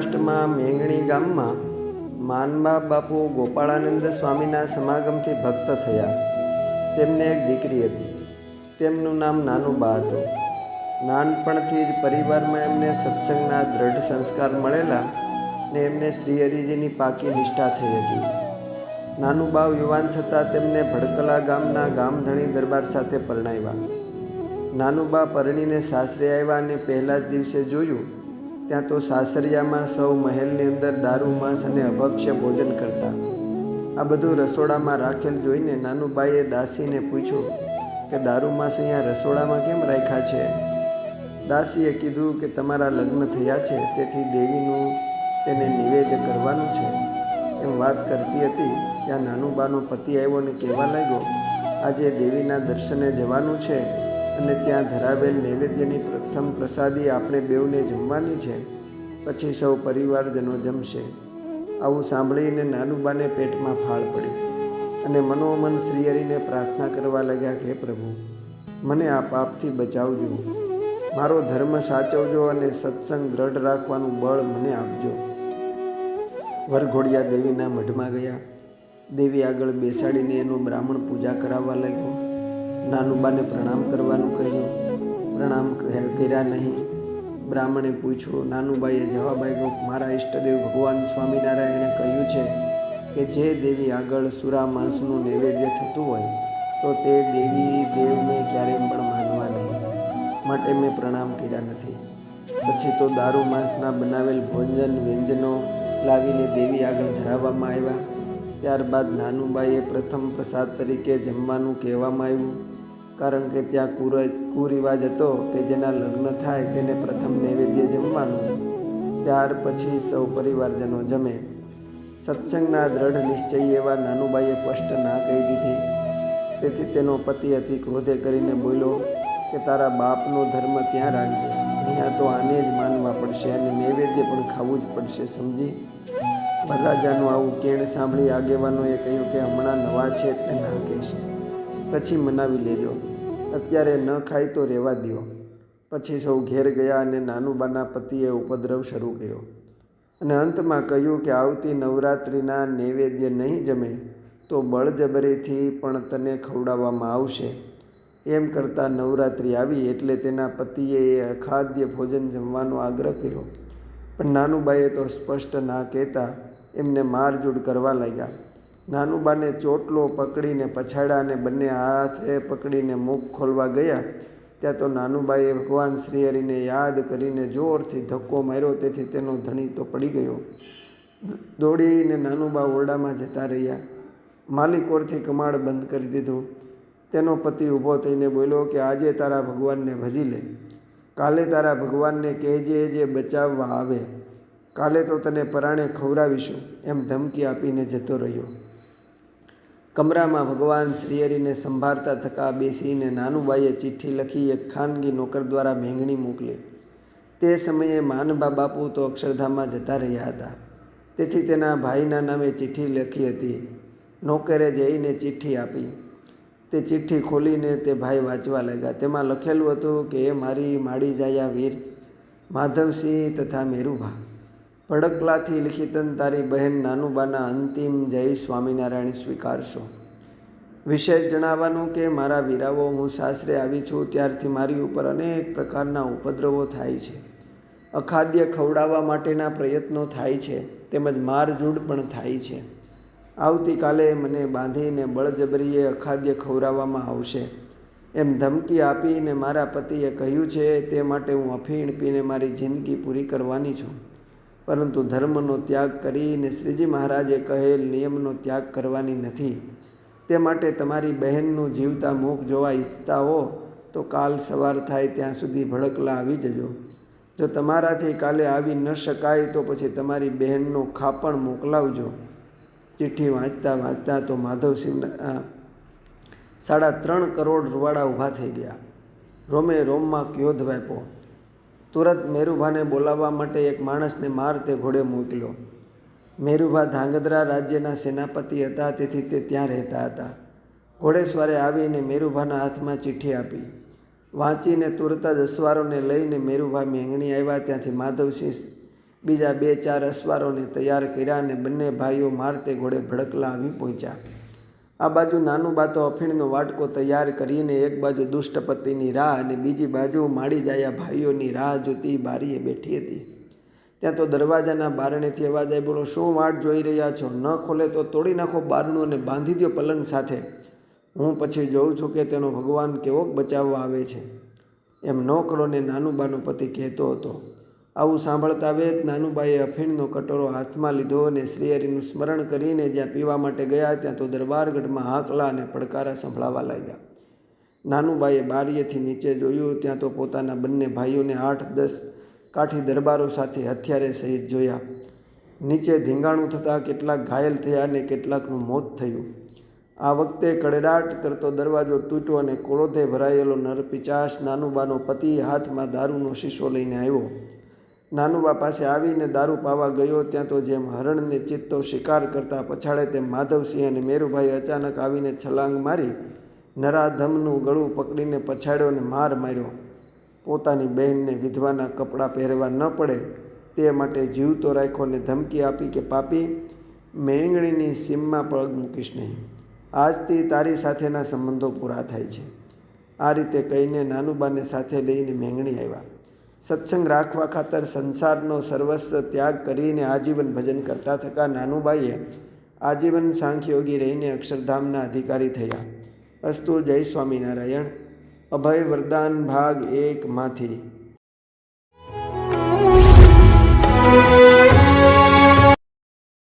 સૌરાષ્ટ્રમાં મેંગણી ગામમાં માનબા બાપુ ગોપાળાનંદ સ્વામીના સમાગમથી ભક્ત થયા. તેમને એક દીકરી હતી. તેમનું નામ નાનુબા હતું. નાનપણથી જ પરિવારમાં એમને સત્સંગના દ્રઢ સંસ્કાર મળેલા ને એમને શ્રી હરિજીની પાકી નિષ્ઠા થઈ હતી. નાનુબા યુવાન થતાં તેમને ભડકલા ગામના ગામધણી દરબાર સાથે પરણાવ્યા. નાનુબા પરણીને સાસરે આવ્યા અને પહેલા જ દિવસે જોયું ત્યાં તો સાસરિયામાં સૌ મહેલની અંદર દારૂ, માંસ અને અભક્ષ્ય ભોજન કરતા. આ બધું રસોડામાં રાખેલ જોઈને નાનુબાઈએ દાસીને પૂછ્યું કે, દારૂ, માંસ અહીંયા રસોડામાં કેમ રાખ્યા છે? દાસીએ કીધું કે, તમારા લગ્ન થયા છે, તેથી દેવીનું તેને નિવેદ્ય કરવાનું છે. એમ વાત કરતી હતી, ત્યાં નાનુબાનો પતિ આવ્યો ને કહેવા લાગ્યો, આજે દેવીના દર્શને જવાનું છે અને ત્યાં ધરાવેલ નૈવેદ્યની પ્રથમ પ્રસાદી આપણે બેઉને જમવાની છે. પછી સૌ પરિવારજનો જમશે. આવું સાંભળીને નાનુબાને પેટમાં ફાળ પડી અને મનોમન શ્રીહરિને પ્રાર્થના કરવા લાગ્યા કે, પ્રભુ, મને આ પાપથી બચાવજો. મારો ધર્મ સાચવજો અને સત્સંગ દ્રઢ રાખવાનું બળ મને આપજો. વરઘોડિયા દેવીના મઢમાં ગયા. દેવી આગળ બેસાડીને એનું બ્રાહ્મણ પૂજા કરાવવા લાગ્યો. નાનુબાને પ્રણામ કરવાનું કહ્યું. પ્રણામ કર્યા નહીં. બ્રાહ્મણે પૂછ્યું, નાનુબાઈએ જવાબ આપ્યો, મારા ઈષ્ટદેવ ભગવાન સ્વામિનારાયણે કહ્યું છે કે જે દેવી આગળ સુરા માંસનું નૈવેદ્ય થતું હોય, તો તે દેવી દેવને ક્યારેય પણ માનવા નહીં. માટે મેં પ્રણામ કર્યા નથી. પછી તો દારૂ માંસના બનાવેલ ભોજન વ્યંજનો લાવીને દેવી આગળ ધરાવવામાં આવ્યા. ત્યારબાદ નાનુબાઈએ પ્રથમ પ્રસાદ તરીકે જમવાનું કહેવામાં આવ્યું. કારણ કે ત્યાં કુર કુરિવાજ હતો કે જેના લગ્ન થાય તેને પ્રથમ નૈવેદ્ય જમવાનું. ત્યાર પછી સૌ પરિવારજનો જમે. સત્સંગના દ્રઢ નિશ્ચયી એવા નાનુબાઈએ સ્પષ્ટ ના કહી દીધી. તેથી તેનો પતિ અતિ ક્રોધે કરીને બોલ્યો કે તારા બાપનો ધર્મ ત્યાં રાખજે. અહીંયા તો આને જ માનવા પડશે અને નૈવેદ્ય પણ ખાવું જ પડશે, સમજી? વરરાજાનું આવું કેણ સાંભળી આગેવાનોએ કહ્યું કે હમણાં નવા છે એટલે ના કહેશે. પછી મનાવી લેજો. અત્યારે ન ખાય તો રહેવા દ્યો. પછી સૌ ઘેર ગયા અને નાનુબાના પતિએ ઉપદ્રવ શરૂ કર્યો. અને અંતમાં કહ્યું કે આવતી નવરાત્રિના નૈવેદ્ય નહીં જમે તો બળજબરીથી પણ તને ખવડાવવામાં આવશે. એમ કરતાં નવરાત્રિ આવી એટલે તેના પતિએ અખાદ્ય ભોજન જમવાનો આગ્રહ કર્યો. પણ નાનુબાઈએ તો સ્પષ્ટ ના કહેતા એમને મારઝૂડ કરવા લાગ્યા. નાનુબાને ચોટલો પકડીને પછાડ્યા અને બંને હાથે પકડીને મુખ ખોલવા ગયા. ત્યાં તો નાનુબાઈએ ભગવાન શ્રી હરિને યાદ કરીને જોરથી ધક્કો માર્યો, તેથી તેનો ધણી તો પડી ગયો. દોડીને નાનુબા ઓરડામાં જતા રહ્યા. માલિકોરથી કમાડ બંધ કરી દીધું. તેનો પતિ ઊભો થઈને બોલ્યો કે, આજે તારા ભગવાનને ભજી લે. કાલે તારા ભગવાનને કહેજે જે બચાવવા આવે. કાલે તો તને પરાણે ખવડાવીશું. એમ ધમકી આપીને જતો રહ્યો. કમરામાં ભગવાન શ્રીહરિને સંભાળતા થકા બેસીને નાનુબાઈએ ચિઠ્ઠી લખી એક ખાનગી નોકર દ્વારા મેંગણી મોકલી. તે સમયે માનબા બાપુ તો અક્ષરધામમાં જતા રહ્યા હતા. તેથી તેના ભાઈના નામે ચિઠ્ઠી લખી હતી. નોકરે જઈને ચિઠ્ઠી આપી. તે ચિઠ્ઠી ખોલીને તે ભાઈ વાંચવા લાગ્યા. તેમાં લખેલું હતું કે એ મારી માડી જાયા વીર, માધવસિંહ તથા મેરુભા ભડકલાથી લિખિતન તારી બહેન નાનુબાના અંતિમ જય સ્વામિનારાયણ સ્વીકારશો. વિશેષ જણાવવાનું કે મારા વીરાઓ, હું સાસરે આવી છું, ત્યારથી મારી ઉપર અનેક પ્રકારના ઉપદ્રવો થાય છે. અખાદ્ય ખવડાવવા માટેના પ્રયત્નો થાય છે, તેમજ મારઝૂડ પણ થાય છે. આવતીકાલે મને બાંધીને બળજબરીએ અખાદ્ય ખવડાવવામાં આવશે. એમ ધમકી આપીને મારા પતિએ કહ્યું છે, તે માટે હું અફીણ પીને મારી જિંદગી પૂરી કરવાની છું. પરંતુ ધર્મનો ત્યાગ કરીને શ્રીજી મહારાજે કહેલ નિયમનો ત્યાગ કરવાની નથી. તે માટે તમારી બહેનનું જીવતા મુખ જોવા ઈચ્છતા હો, તો કાલ સવાર થાય ત્યાં સુધી ભડકલા આવી જજો. જો તમારાથી કાલે આવી ન શકાય, તો પછી તમારી બહેનનો ખાપણ મોકલાવજો. ચિઠ્ઠી વાંચતા વાંચતા તો માધવસિંહના સાડા ત્રણ કરોડ રૂવાડા ઊભા થઈ ગયા. રોમે રોમમાં ક્યોધ વ્યાપ્યો તુરત મેરુભાને બોલાવવા માટે એક માણસને માર તે ઘોડે મોકલ્યો. મેરુભા ધાંગધ્રા રાજ્યના સેનાપતિ હતા, તેથી તે ત્યાં રહેતા હતા. ઘોડેસવારે આવીને મેરુભાના હાથમાં ચિઠ્ઠી આપી. વાંચીને તુરત જ અસવારોને લઈને મેરુભા મેંગણી આવ્યા. ત્યાંથી માધવસિંહ બીજા બે ચાર અસવારોને તૈયાર કર્યા અને બંને ભાઈઓ મારતે ઘોડે ભડકલા આવી પહોંચ્યા. આ બાજુ નાનું બાતો અફીણનો વાટકો તૈયાર કરીને એક બાજુ દુષ્ટપતિની રાહ અને બીજી બાજુ માડી જાયા ભાઈઓની રાહ જોતી બારીએ બેઠી હતી. ત્યાં તો દરવાજાના બારણેથી અવાજ આવી બોલો, શું વાટ જોઈ રહ્યા છો? ન ખોલે તો તોડી નાખો બારણું અને બાંધી દો પલંગ સાથે. હું પછી જોઉં છું કે તેનો ભગવાન કેવોક બચાવવા આવે છે. એમ ન કરો ને નાનુબાનો પતિ કહેતો હતો. આવું સાંભળતા વેત નાનુબાઈએ અફીણનો કટોરો હાથમાં લીધો અને શ્રીહરિનું સ્મરણ કરીને જ્યાં પીવા માટે ગયા ત્યાં તો દરબારગઢમાં હાકલા અને પડકારા સંભળાવા લાગ્યા. નાનુબાઈએ બારીએથી નીચે જોયું ત્યાં તો પોતાના બંને ભાઈઓને આઠ, દસ કાઠી દરબારો સાથે હથિયારે સહિત જોયા. નીચે ધીંગાણું થતાં કેટલાક ઘાયલ થયા અને કેટલાકનું મોત થયું. આ વખતે કડડાટ કરતો દરવાજો તૂટ્યો અને ક્રોધે ભરાયેલો નરપિચાસ નાનુબાનો પતિ હાથમાં દારૂનો શીશો લઈને આવ્યો. નાનુબા પાસે આવીને દારૂ પાવા ગયો, ત્યાં તો જેમ હરણને ચિત્તો શિકાર કરતા પછાડે તેમ માધવસિંહ અને મેરુભાઈ અચાનક આવીને છલાંગ મારી, નરાધમનું ગળું પકડીને પછાડ્યો અને માર માર્યો. પોતાની બહેનને વિધવાના કપડાં પહેરવા ન પડે, તે માટે જીવતો રાખ્યો અને ધમકી આપી કે, પાપી, મેંગણીની સીમમાં પગ મૂકીશ નહીં. આજથી તારી સાથેના સંબંધો પૂરા થાય છે. આ રીતે કહીને નાનુબાને સાથે લઈને મેંગણી આવ્યા. સત્સંગ રાખવા ખાતર સંસારનો સર્વસ્વ ત્યાગ કરીને આજીવન ભજન કરતા થકા નાનુબાઈએ આજીવન સાંખ્યોગી રહીને અક્ષરધામના અધિકારી થયા. અસ્તુ જય સ્વામિનારાયણ. અભય વરદાન ભાગ એકમાંથી